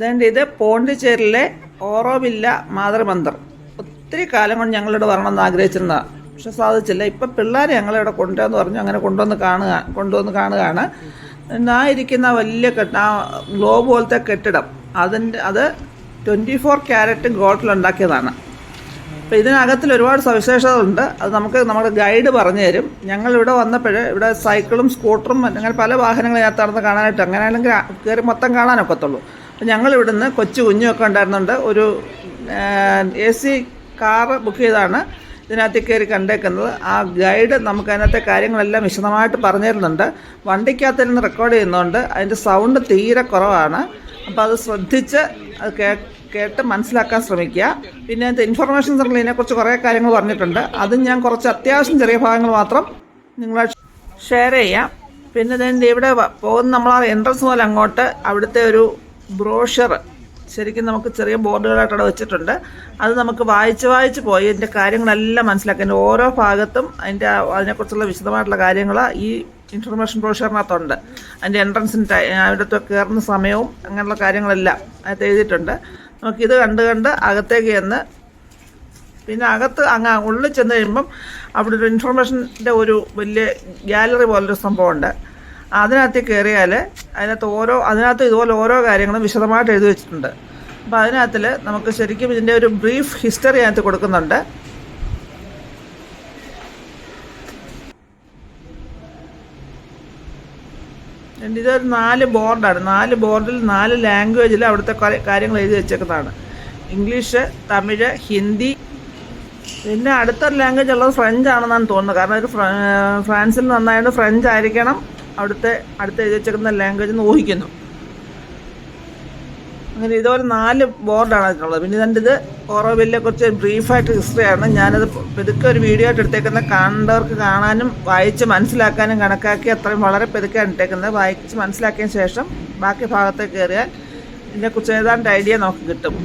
ഇതുകൊണ്ട് ഇത് പോണ്ടിച്ചേരിയിലെ ഓറോവില്ല മാതൃമന്ദർ. ഒത്തിരി കാലം കൊണ്ട് ഞങ്ങളിവിടെ വരണമെന്ന് ആഗ്രഹിച്ചിരുന്നതാണ് പക്ഷെ സാധിച്ചില്ല. ഇപ്പം പിള്ളേരെ ഞങ്ങളിവിടെ കൊണ്ടുവന്ന് പറഞ്ഞു. അങ്ങനെ കൊണ്ടുവന്ന് കാണുക കൊണ്ടുവന്ന് കാണുകയാണ്. ആ ഇരിക്കുന്ന വലിയ കെട്ട ആ ഗ്ലോബ് പോലത്തെ കെട്ടിടം. അതിന്റെ അത് ട്വന്റി ഫോർ ക്യാരറ്റ് ഗോൾഡിലുണ്ടാക്കിയതാണ് അപ്പോൾ ഇതിനകത്തിൽ ഒരുപാട് സവിശേഷതകളുണ്ട്. അത് നമുക്ക് നമ്മുടെ ഗൈഡ് പറഞ്ഞു തരും. ഞങ്ങൾ ഇവിടെ വന്നപ്പോൾ ഇവിടെ സൈക്കിളും സ്കൂട്ടറും അങ്ങനെ പല വാഹനങ്ങളും ഇതിനകത്ത് കാണാനായിട്ട് അങ്ങനെ ആണെങ്കിൽ കയറി മൊത്തം കാണാനൊക്കത്തുള്ളൂ. ഇവിടുന്ന് കൊച്ചു കുഞ്ഞുമൊക്കെ ഉണ്ടായിരുന്നുണ്ട്. ഒരു എ സി കാറ് ബുക്ക് ചെയ്താണ് ഇതിനകത്ത് കയറി കണ്ടേക്കുന്നത്. ആ ഗൈഡ് നമുക്ക് അതിനകത്തെ കാര്യങ്ങളെല്ലാം വിശദമായിട്ട് പറഞ്ഞു തരുന്നുണ്ട് വണ്ടിക്കകത്തിരുന്ന് റെക്കോർഡ് ചെയ്യുന്നുണ്ട്. അതിന്റെ സൗണ്ട് തീരെ കുറവാണ്. അപ്പോൾ അത് ശ്രദ്ധിച്ച് അത് കേ കേട്ട് മനസ്സിലാക്കാൻ ശ്രമിക്കുക. പിന്നെ അതിന്റെ ഇൻഫർമേഷൻ സെന്ററിൽ ഇതിനെക്കുറിച്ച് കുറേ കാര്യങ്ങൾ പറഞ്ഞിട്ടുണ്ട്. അതും ഞാൻ കുറച്ച് അത്യാവശ്യം ചെറിയ ഭാഗങ്ങൾ മാത്രം നിങ്ങൾ ഷെയർ ചെയ്യാം. പിന്നെ ഇതിന്റെ ഇവിടെ പോകുന്ന നമ്മൾ ആ എൻട്രൻസ് പോലെ അങ്ങോട്ട് അവിടുത്തെ ഒരു ബ്രോഷർ. ശരിക്കും നമുക്ക് ചെറിയ ബോർഡുകളായിട്ട് അവിടെ വെച്ചിട്ടുണ്ട്. അത് നമുക്ക് വായിച്ച് വായിച്ച് പോയി അതിന്റെ കാര്യങ്ങളെല്ലാം മനസ്സിലാക്കി. അതിന്റെ ഓരോ ഭാഗത്തും അതിന്റെ അതിനെക്കുറിച്ചുള്ള വിശദമായിട്ടുള്ള കാര്യങ്ങൾ ഈ ഇൻഫർമേഷൻ ബ്രോഷറിനകത്തുണ്ട് അതിന്റെ എൻട്രൻസിന് ടൈ അവിടുത്തെ കയറുന്ന സമയവും അങ്ങനെയുള്ള കാര്യങ്ങളെല്ലാം അതിനകത്ത് എഴുതിയിട്ടുണ്ട്. നമുക്കിത് കണ്ട് കണ്ട് അകത്തേക്ക് ചെന്ന് പിന്നെ അകത്ത് അങ്ങ് ഉള്ളിൽ ചെന്ന് കഴിയുമ്പം അവിടെ ഒരു ഇൻഫർമേഷന്റെ ഒരു വലിയ ഗ്യാലറി പോലൊരു സംഭവമുണ്ട്. അതിനകത്ത് കയറിയാൽ അതിനകത്ത് ഓരോ അതിനകത്ത് ഇതുപോലെ ഓരോ കാര്യങ്ങളും വിശദമായിട്ട് എഴുതി വെച്ചിട്ടുണ്ട്. അപ്പോൾ അതിനകത്തിൽ നമുക്ക് ശരിക്കും ഇതിന്റെ ഒരു ബ്രീഫ് ഹിസ്റ്ററി അതിനകത്ത് കൊടുക്കുന്നുണ്ട്. ഇതൊരു നാല് ബോർഡാണ്. നാല് ബോർഡിൽ നാല് ലാംഗ്വേജിൽ അവിടുത്തെ കാര്യങ്ങൾ എഴുതി വെച്ചേക്കുന്നതാണ്. ഇംഗ്ലീഷ് തമിഴ് ഹിന്ദി. പിന്നെ അടുത്തൊരു ലാംഗ്വേജ് ഉള്ളത് ഫ്രഞ്ച് ആണെന്നാണ് തോന്നുന്നത്. കാരണം ഒരു ഫ്രാൻസിൽ നന്നായിട്ട് ഫ്രഞ്ച് ആയിരിക്കണം. അവിടുത്തെ അടുത്ത് എഴുതി വെച്ചേക്കുന്ന ലാംഗ്വേജ് എന്ന് ഊഹിക്കുന്നു അങ്ങനെ ഇതുപോലെ നാല് ബോർഡാണ് അതിനുള്ളത്. പിന്നെ ഇതിന്റെ ഇത് ഓറോവില്ലെ കുറിച്ച് ബ്രീഫായിട്ട് ഹിസ്റ്ററി ആണ്. ഞാനത് പെതുക്കെ ഒരു വീഡിയോ ആയിട്ട് എടുത്തേക്കുന്നത് കാണേണ്ടവർക്ക് കാണാനും വായിച്ച് മനസ്സിലാക്കാനും കണക്കാക്കി അത്രയും വളരെ പെതുക്കെയാണ് ഇട്ടേക്കുന്നത് വായിച്ച് മനസ്സിലാക്കിയതിന് ശേഷം ബാക്കി ഭാഗത്തേക്ക് കയറിയാൽ ഇതിനെക്കുറിച്ച് ഏതാണ്ട് ഐഡിയ നമുക്ക് കിട്ടും.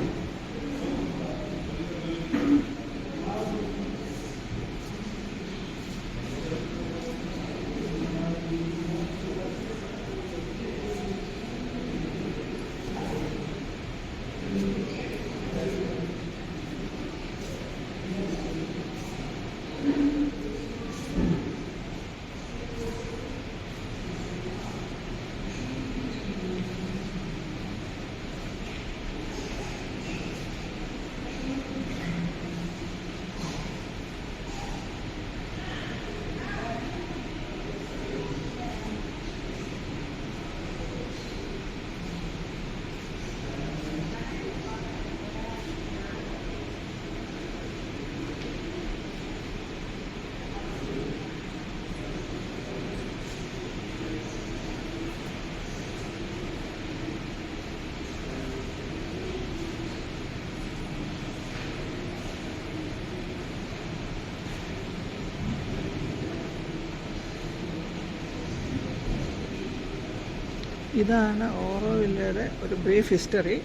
ഇതാണ് ഓറോവില്ലയുടെ ഒരു ബ്രീഫ് ഹിസ്റ്ററി.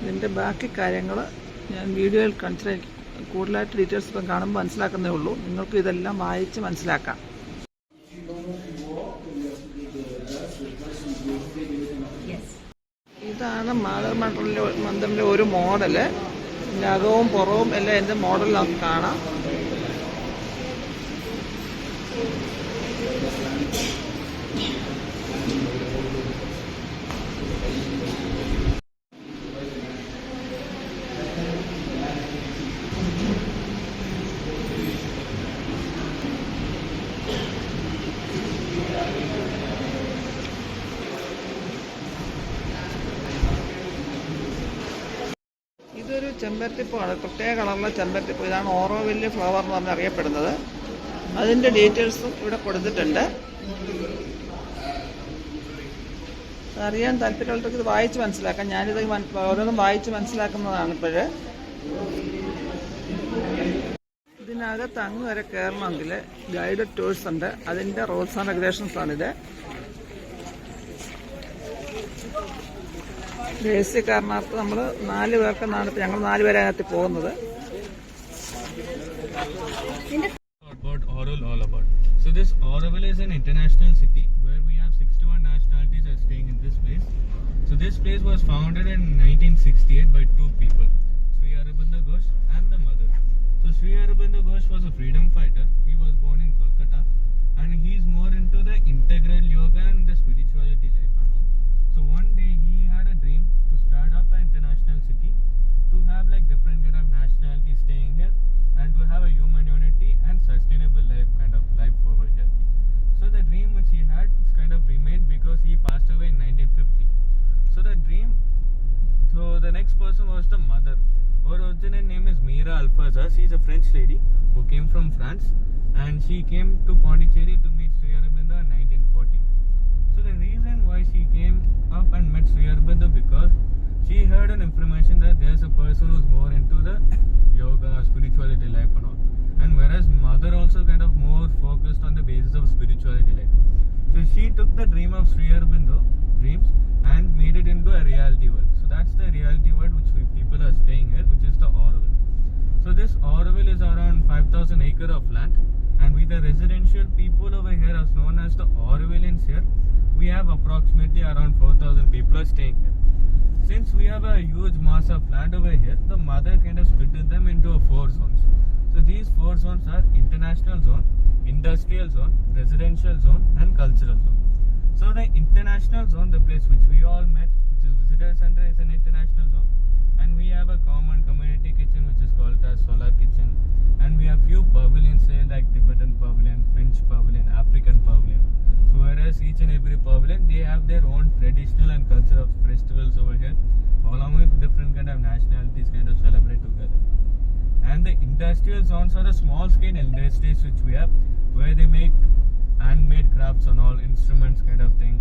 ഇതിന്റെ ബാക്കി കാര്യങ്ങൾ ഞാൻ വീഡിയോയിൽ കാണിച്ചാൽ കൂടുതലായിട്ട് ഡീറ്റെയിൽസ് ഇപ്പം കാണുമ്പോൾ മനസ്സിലാക്കുന്നേ ഉള്ളൂ. നിങ്ങൾക്ക് ഇതെല്ലാം വായിച്ച് മനസ്സിലാക്കാം. ഇതാണ് മാതൃ മണ്ഡലിലെ മന്ദിറിന്റെ ഒരു മോഡൽ. ഇതിന്റെ അകവും പുറവും എല്ലാം എന്റെ മോഡലിൽ നമുക്ക് കാണാം. ഇതൊരു ചെമ്പരത്തിപ്പൂവാണ്. പ്രത്യേക കളറിലെ ചെമ്പരത്തിപ്പൂ. ഇതാണ് ഓറോവില്ല് ഫ്ലവർ എന്ന് പറഞ്ഞ് അറിയപ്പെടുന്നത്. അതിന്റെ ഡീറ്റെയിൽസും ഇവിടെ കൊടുത്തിട്ടുണ്ട്. അറിയാൻ താല്പര്യമുള്ളവർക്ക് ഇത് വായിച്ച് മനസ്സിലാക്കാം. ഞാനിത് ഓരോന്നും വായിച്ച് മനസ്സിലാക്കുന്നതാണ് ഇപ്പോഴ്. ഇതിനകത്ത് അങ്ങ് വരെ കയറണമെങ്കിൽ ഗൈഡഡ് ടൂഴ്സ് ഉണ്ട്. അതിന്റെ റൂൾസ് ആൻഡ് റെഗുലേഷൻസ് ആണിത് ദേശീയ കാരണത്ത് നമ്മൾ നാല് പേർക്കെന്നാണ് ഇപ്പം ഞങ്ങൾ നാല് പേരെ അതിനകത്ത് പോകുന്നത് about Oral all about. So this Oroville is an international city where we have 61 nationalities are staying in this place. So So this place was founded in 1968 by two people, Sri Aurobindo Ghosh and the mother. So Sri Aurobindo Ghosh was a freedom fighter. He was born in Kolkata, and he's more into the integral yoga and the spirituality life and all. So one day he had a dream to start up an international city, to have like different kind of nationalities staying here, and to have a human unity and sustainable life kind of life over here. So the dream which he had kind of remained because he passed away in 1950. So the dream, so the next person was the mother. Her original name is Mira Alfaza. She's a French lady who came from France and she came to Pondicherry to meet person who's more into the yoga, spirituality life and all. And whereas mother also kind of more focused on the basis of spirituality life. So she took the dream of Sri Aurobindo, dreams, and made it into a reality world. So that's the reality world which we people are staying here, which is the Auroville. So this Auroville is around 5,000 acre of land, and with the residential people over here, as known as the Aurovillians here, we have approximately around 4,000 people are staying here. Since we have a huge mass of land over here, the mother kind of split them into four zones. So these four zones are international zone, industrial zone, residential zone, and cultural zone. So the international zone, the place which we all met, which is visitor center, is an international zone, and we have a common community kitchen which is called as Solar Kitchen, and we have few pavilions here like Tibetan pavilion, French pavilion, African pavilion. So whereas each and every pavilion they have their own traditional and cultural festivals over here, along with different kind of nationalities kind of celebrate together. And the industrial zones are the small scale industries which we have, where they make handmade crafts and all instruments kind of thing,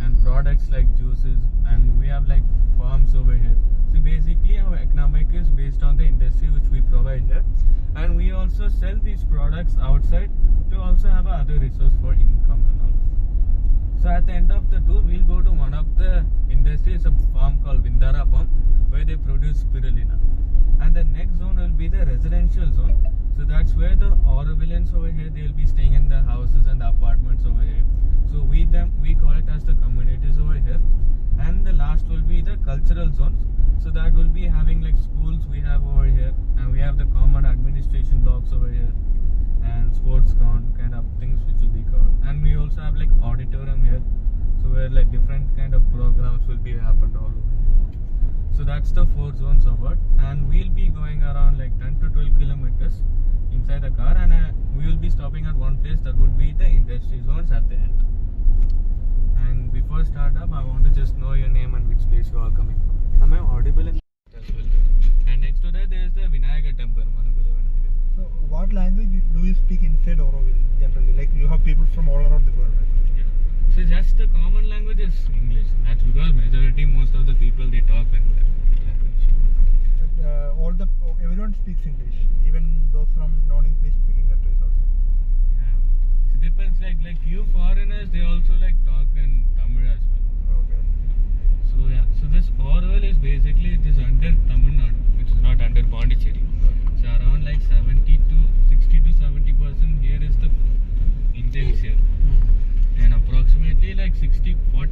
and products like juices, and we have like farms over here. So basically, our economic is based on the industry which we provide here, and we also sell these products outside to also have other resource for income and all. So at the end of the tour, we'll go to one of the industries, a farm called Vindara Farm, where they produce spirulina. And the next zone will be the residential zone. So that's where the Aurovillians over here, they'll be staying in the houses and the apartments over here. So we them we call it as the communities over here. And the last will be the cultural zones. So that will be having like schools we have over here, and we have the common administration blocks over here and sports ground kind of things which will be covered. And we also have like auditorium here, so where like different kind of programs will be happened all over here. So that's the four zones it, and we'll be going around like 10 to 12 kilometers inside the car, and uh, we will be stopping at one place that would be the industry zones at the end. And before start up, I want to just know your name and which place you are coming from. Am I audible in as well? And next to that, there is the Vinayaga temple, Manukula Vinayaga. So, what language do you speak inside Auroville generally? Like you have people from all around the world, right? Yeah. So just the common language is English. That's because majority, most of the people they talk in that language. Uh, all the everyone speaks English, even those from non-English speaking countries also. Yeah. It depends. Like like few foreigners, they also like talk in Tamil as well. Okay. So yeah. So this Orwell is basically it is under Tamil Nadu, which is not under Pondicherry. So around like 70 దేవిక్ sir నేను approximately like sixty forty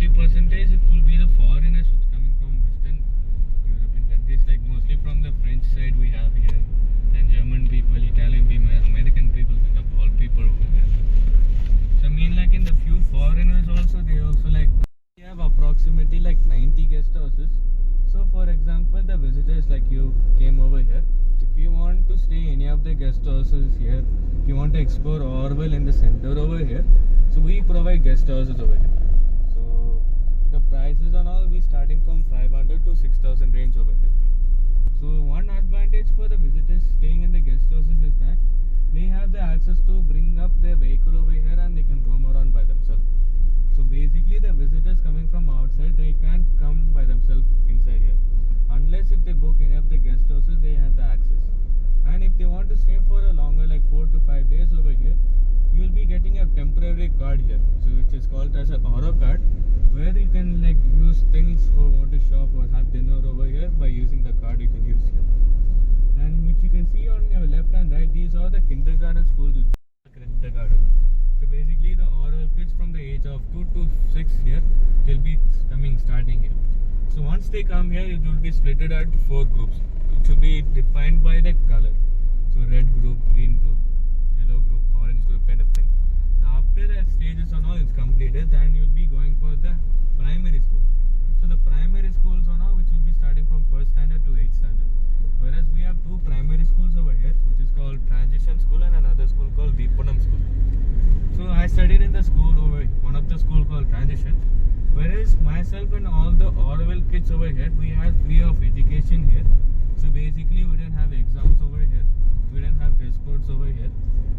the guest houses here if you want to explore orwell in the center over here so we provide guest houses over here so the prices and all we starting from 500 to 6000 range over here so one advantage for the visitors staying in the guest houses is that they have the access to bring up their vehicle over here and they can roam around by themselves so basically, the visitors coming from outside, they can't come by themselves inside here. Unless if they book any of the guest houses, they have the access. And if they want to stay for a longer, like four to five days over here, you will be getting a temporary card here. So which is called as a Oro card, where you can like use things or want to shop or have dinner over here by using the card you can use here. And which you can see on your left and right, these are the kindergarten schools. Kindergarten. So basically, the oral kids from the age of two to six here, they'll be coming starting here. So once they come here, it will be split at four groups. It will be defined by the color. So red group, green group, yellow group, orange group, kind of thing. Now after the stages and all is completed, then you'll be going for the primary school. So the primary schools are now which will be starting from first standard to eighth standard. Whereas we have two primary schools over here, which is called Transition School and another school called Deepanam School. So I studied in the school over one of the school called Transition. Whereas myself and all the Orwell kids over here, we had free of education here. So basically, we didn't have exams over here. We didn't have dress codes over here.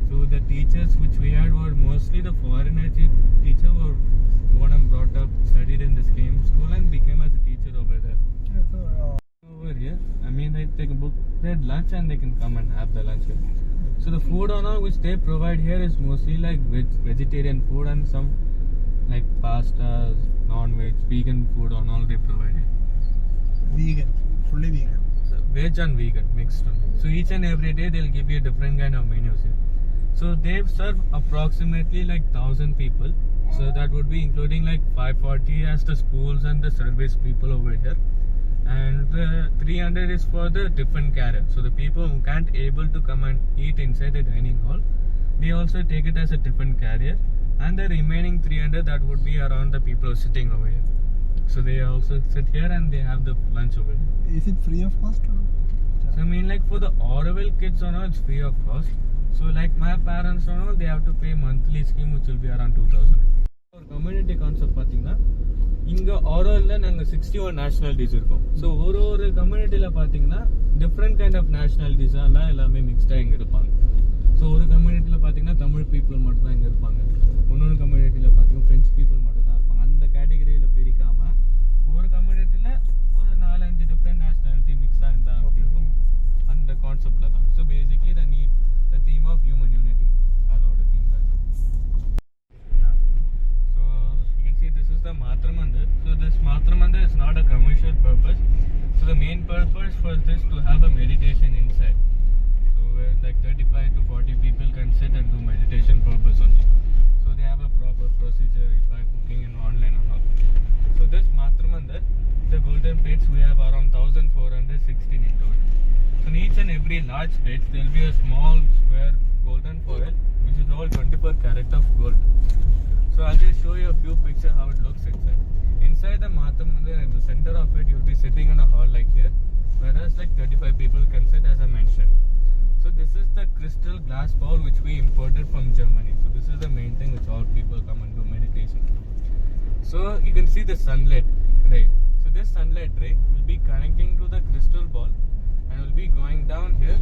So the teachers which we had were mostly the foreigner te- teacher were born and brought up, studied in the same school and became as a teacher over there. Yeah, so uh, Over here, I mean, they, take can book their lunch and they can come and have the lunch here. So the food on all which they provide here is mostly like veg, vegetarian food and some like pastas, non-veg, vegan food on all they provide here. vegan, fully vegan. Veg and vegan mixed. So each and every day they'll give you a different kind of menus here. So they serve approximately like thousand people. So that would be including like 540 as the schools and the service people over here. And the 300 is for the different carrier. So the people who can't able to come and eat inside the dining hall, they also take it as a different carrier. And the remaining 300 that would be around the people sitting over here. So they also sit here and they have the lunch over here. Is it free of cost? Or? So I mean like for the Orwell kids and all it's free of cost. So like my parents and all they have to pay monthly scheme which will be around 2000 ஒரு community concept பார்த்தீங்கன்னா இங்கே ஆரோவில் நாங்கள் sixty one nationalities இருக்கோம் so ஒரு ஒரு கம்யூனிட்டியில் பார்த்தீங்கன்னா different kind of நேஷனாலிட்டிஸாலாம் எல்லாமே மிக்ஸ்டாக இங்கே இருப்பாங்க ஸோ ஒரு கம்யூனிட்டியில் பார்த்தீங்கன்னா தமிழ் பீப்புள் மட்டும் தான் இங்கே இருப்பாங்க plates we have around 1416 in total. So in each and every large plate there will be a small square golden foil which is all 24 karat of gold. So I'll just show you a few pictures how it looks inside. Inside the Mandir, in the center of it, you'll be sitting in a hall like here, whereas like 35 people can sit as I mentioned. So this is the crystal glass bowl which we imported from Germany. So this is the main thing which all people come and do meditation. So you can see the sunlight ray. This sunlight ray will be connecting to the crystal ball and will be going down here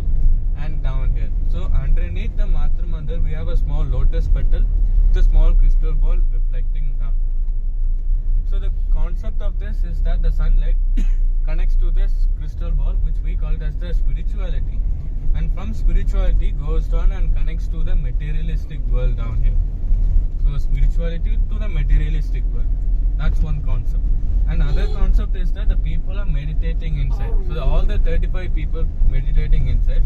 and down here. So underneath the Matra Mandir we have a small lotus petal with a small crystal ball reflecting down. So the concept of this is that the sunlight connects to this crystal ball which we call as the spirituality and from spirituality goes down and connects to the materialistic world down here. So spirituality to the materialistic world. That's one concept. Another hmm. concept is that the people are meditating inside. So the, all the 35 people meditating inside,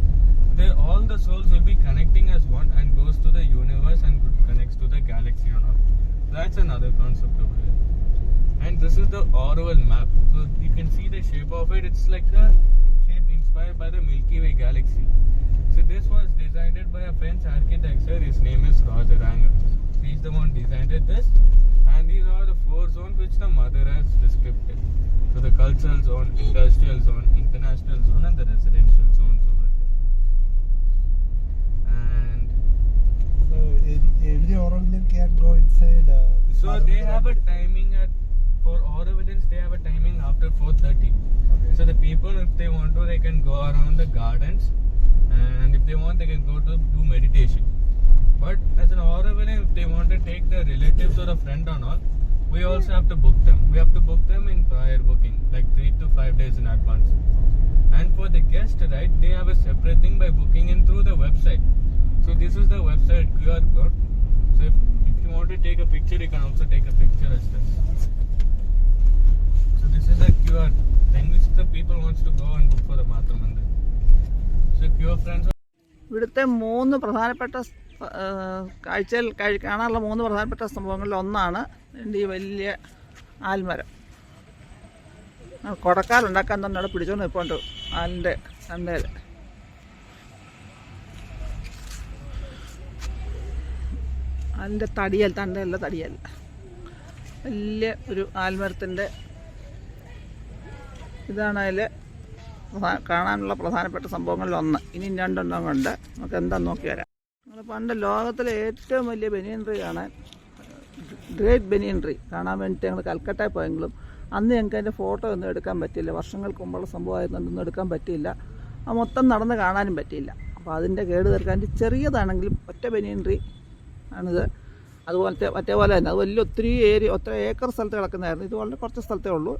they all the souls will be connecting as one and goes to the universe and connects to the galaxy and all. That's another concept over here. And this is the Orwell map. So you can see the shape of it. It's like a shape inspired by the Milky Way galaxy. So this was designed by a French architect, sir. His name is Roger Anger. The one designed this. And these are the four zones which the mother has described. So the cultural zone, industrial zone, international zone, and the residential over here. And So every, every Orwellian can go inside. Uh, so they have a timing at for Aurovillans they have a timing after 4:30. Okay. So the people, if they want to, they can go around the gardens, and if they want, they can go to do meditation. But as an Aurovillan, if they want to take their relatives or a friend or not, we also have to book them. We have to book them in prior booking, like three to five days in advance. And for the guest, right, they have a separate thing by booking in through the website. So this is the website QR code. So if, if you want to take a picture, you can also take a picture as this. So this is a QR thing which the people wants to go and book for the Matra Mandir. So if your friends ഇവിടുത്തെ മൂന്ന് പ്രധാനപ്പെട്ട സ്- ആ, കാഴ്ചയിൽ കഴി- കാണാനുള്ള മൂന്ന് പ്രധാനപ്പെട്ട സംഭവങ്ങളിൽ ഒന്നാണ് എന്റെ ഈ വലിയ ആൽമരം. കുടക്കാലുണ്ടാക്കാൻ തന്നെ അവിടെ പിടിച്ചോണ്ട് നിൽപ്പുണ്ട് ആലിന്റെ തണ്ടയിൽ അതിന്റെ തടിയൽ തണ്ടയല്ല തടിയൽ. വലിയ ഒരു ആൽമരത്തിന്റെ ഇതാണ് അതിൽ കാണാനുള്ള പ്രധാനപ്പെട്ട സംഭവങ്ങളിൽ ഒന്ന്. ഇനി രണ്ടെണ്ണം കൊണ്ട് നമുക്ക് എന്താ നോക്കി വരാം. പണ്ട് ലോകത്തിലെ ഏറ്റവും വലിയ ബനിയൻ ട്രീ കാണാൻ ഗ്രേറ്റ് ബനിയൻ ട്രീ കാണാൻ വേണ്ടിയിട്ട് ഞങ്ങൾ കൽക്കട്ടയിൽ പോയെങ്കിലും അന്ന് ഞങ്ങൾക്ക് അതിന്റെ ഫോട്ടോ ഒന്നും എടുക്കാൻ പറ്റിയില്ല. വർഷങ്ങൾക്ക് മുമ്പുള്ള സംഭവമായിരുന്നൊന്നും എടുക്കാൻ പറ്റിയില്ല. ആ മൊത്തം നടന്ന് കാണാനും പറ്റിയില്ല. അപ്പോൾ അതിന്റെ കേട് തീർക്കാൻ ചെറിയതാണെങ്കിലും ഒറ്റ ബനിയൻ ട്രീ ആണിത് അതുപോലത്തെ മറ്റേ പോലെ തന്നെ. അത് വലിയ ഒത്തിരി ഏരിയ ഒത്തിരി ഏക്കർ സ്ഥലത്ത് കിടക്കുന്നതായിരുന്നു. ഇത് വളരെ കുറച്ച് സ്ഥലത്തേ ഉള്ളൂ.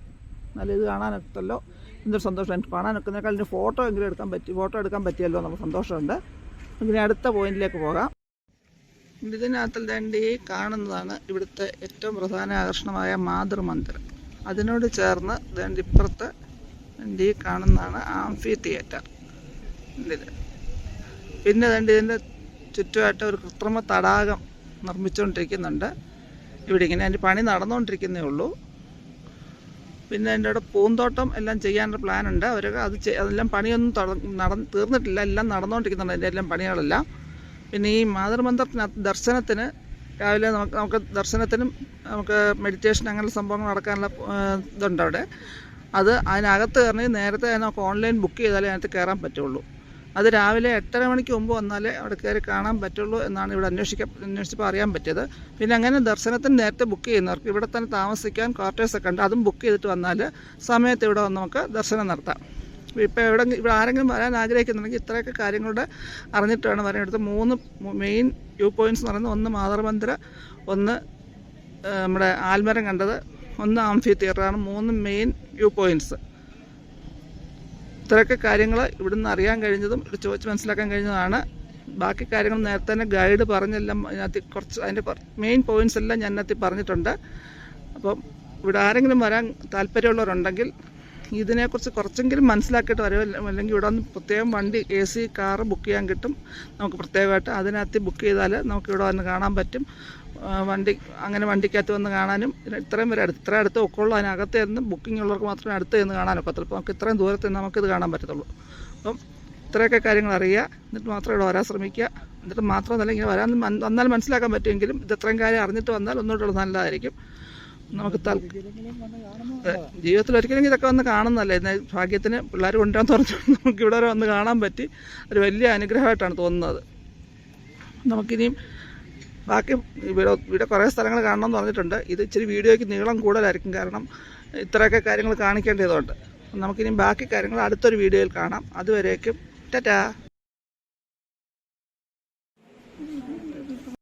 എന്നാലും ഇത് കാണാനൊക്കല്ലോ എന്തൊരു സന്തോഷം. എനിക്ക് കാണാനൊക്കുന്നേക്കാൾ ഇതിന്റെ ഫോട്ടോ എങ്കിലും എടുക്കാൻ പറ്റി ഫോട്ടോ എടുക്കാൻ പറ്റിയല്ലോ നമുക്ക് സന്തോഷമുണ്ട്. ഇനി അടുത്ത പോയിന്റിലേക്ക് പോകാം. ഇതിനകത്തിൽ രണ്ട് കാണുന്നതാണ് ഇവിടുത്തെ ഏറ്റവും പ്രധാന ആകർഷണമായ മാതൃമന്ദിരം. അതിനോട് ചേർന്ന് ദണ്ട് ഇപ്പുറത്ത് വേണ്ടി കാണുന്നതാണ് ആംഫി തിയേറ്റർ പിന്നെ ദണ്ട് ഇതിന്റെ ചുറ്റുമായിട്ട് ഒരു കൃത്രിമ തടാകം നിർമ്മിച്ചുകൊണ്ടിരിക്കുന്നുണ്ട്. ഇവിടെ ഇങ്ങനെ അതിന്റെ പണി നടന്നുകൊണ്ടിരിക്കുന്നേ ഉള്ളൂ. പിന്നെ എന്റെ അവിടെ പൂന്തോട്ടം എല്ലാം ചെയ്യാനുള്ള പ്ലാനുണ്ട്. അവരൊക്കെ അത് അതെല്ലാം പണിയൊന്നും നട തീർന്നിട്ടില്ല. എല്ലാം നടന്നുകൊണ്ടിരിക്കുന്നുണ്ട് അതിന്റെ എല്ലാം പണികളെല്ലാം. പിന്നെ ഈ മാതൃമന്ദിരത്തിനകത്ത് ദർശനത്തിന് രാവിലെ നമുക്ക് നമുക്ക് ദർശനത്തിനും നമുക്ക് മെഡിറ്റേഷൻ അങ്ങനെയുള്ള സംഭവങ്ങൾ നടക്കാനുള്ള ഇതുണ്ട് അവിടെ. അത് അതിനകത്ത് കയറണമെങ്കിൽ നേരത്തെ നമുക്ക് ഓൺലൈൻ ബുക്ക് ചെയ്താലേ അതിനകത്ത് കയറാൻ പറ്റുള്ളൂ. അത് രാവിലെ എട്ടര മണിക്ക് മുമ്പ് വന്നാലേ അവിടെ കയറി കാണാൻ പറ്റുള്ളൂ എന്നാണ് ഇവിടെ അന്വേഷിക്ക അന്വേഷിച്ചപ്പോൾ അറിയാൻ പറ്റിയത്. പിന്നെ അങ്ങനെ ദർശനത്തിന് നേരത്തെ ബുക്ക് ചെയ്യുന്നവർക്ക് ഇവിടെ തന്നെ താമസിക്കാൻ ക്വാർട്ടേഴ്സൊക്കെ ഉണ്ട്. അതും ബുക്ക് ചെയ്തിട്ട് വന്നാൽ സമയത്ത് ഇവിടെ വന്ന് നമുക്ക് ദർശനം നടത്താം. ഇപ്പോൾ എവിടെ ഇവിടെ ആരെങ്കിലും വരാൻ ആഗ്രഹിക്കുന്നുണ്ടെങ്കിൽ ഇത്രയൊക്കെ കാര്യങ്ങളുടെ അറിഞ്ഞിട്ട് വേണം വരാൻ. എടുത്ത് മൂന്ന് മെയിൻ വ്യൂ പോയിന്റ്സ് എന്ന് പറയുന്നത് ഒന്ന് മാതൃമന്ദിര ഒന്ന് നമ്മുടെ ആൽമരം കണ്ടത് ഒന്ന് ആംഫി തിയേറ്ററാണ് മൂന്ന് മെയിൻ വ്യൂ പോയിന്റ്സ് ഇത്രയൊക്കെ കാര്യങ്ങൾ ഇവിടുന്ന് അറിയാൻ കഴിഞ്ഞതും ഇവിടെ ചോദിച്ച് മനസ്സിലാക്കാൻ കഴിഞ്ഞതാണ്. ബാക്കി കാര്യങ്ങൾ നേരത്തെ തന്നെ ഗൈഡ് പറഞ്ഞെല്ലാം അതിനകത്ത് കുറച്ച് അതിന്റെ മെയിൻ പോയിന്റ്സ് എല്ലാം ഞാൻ അതിനകത്ത് പറഞ്ഞിട്ടുണ്ട്. അപ്പം ഇവിടെ ആരെങ്കിലും വരാൻ താല്പര്യമുള്ളവരുണ്ടെങ്കിൽ ഇതിനെക്കുറിച്ച് കുറച്ചെങ്കിലും മനസ്സിലാക്കിയിട്ട് വരവ് അല്ലെങ്കിൽ ഇവിടെ വന്ന് പ്രത്യേകം വണ്ടി എ സി കാറ് ബുക്ക് ചെയ്യാൻ കിട്ടും. നമുക്ക് പ്രത്യേകമായിട്ട് അതിനകത്ത് ബുക്ക് ചെയ്താൽ നമുക്ക് ഇവിടെ വന്ന് കാണാൻ പറ്റും. വണ്ടി അങ്ങനെ വണ്ടിക്കകത്ത് വന്ന് കാണാനും ഇത്രയും വരെ അടുത്ത് ഇത്ര അടുത്ത് ഒക്കെ ഉള്ളൂ. അതിനകത്ത് നിന്ന് ബുക്കിംഗ് ഉള്ളവർക്ക് മാത്രമേ അടുത്ത് നിന്ന് കാണാനൊക്കത്തുള്ളൂ അപ്പോൾ നമുക്ക് ഇത്രയും ദൂരത്ത് നിന്ന് നമുക്കിത് കാണാൻ പറ്റത്തുള്ളൂ. അപ്പം ഇത്രയൊക്കെ കാര്യങ്ങൾ അറിയുക എന്നിട്ട് മാത്രം ഇവിടെ വരാൻ ശ്രമിക്കുക. എന്നിട്ട് മാത്രമല്ല ഇങ്ങനെ വരാൻ വന്നാൽ മനസ്സിലാക്കാൻ പറ്റുമെങ്കിലും ഇത് ഇത്രയും കാര്യം അറിഞ്ഞിട്ട് വന്നാൽ ഒന്നുകൂടെ നല്ലതായിരിക്കും. നമുക്ക് ജീവിതത്തിൽ ഒരിക്കലും ഇതൊക്കെ വന്ന് കാണുന്നതല്ലേ? ഭാഗ്യത്തിന് പിള്ളേർ കൊണ്ടുവരാൻ തുറച്ചു നമുക്ക് ഇവിടെ വരെ വന്ന് കാണാൻ പറ്റി. ഒരു വലിയ അനുഗ്രഹമായിട്ടാണ് തോന്നുന്നത്. നമുക്കിനിയും ബാക്കി ഇവിടെ ഇവിടെ കുറേ സ്ഥലങ്ങൾ കാണണമെന്ന് പറഞ്ഞിട്ടുണ്ട്. ഇത് ഇച്ചിരി വീഡിയോയ്ക്ക് നീളം കൂടുതലായിരിക്കും കാരണം ഇത്രയൊക്കെ കാര്യങ്ങൾ കാണിക്കേണ്ടതുകൊണ്ട് നമുക്കിനി ബാക്കി കാര്യങ്ങൾ അടുത്തൊരു വീഡിയോയിൽ കാണാം. അതുവരേക്കും ടാറ്റാ!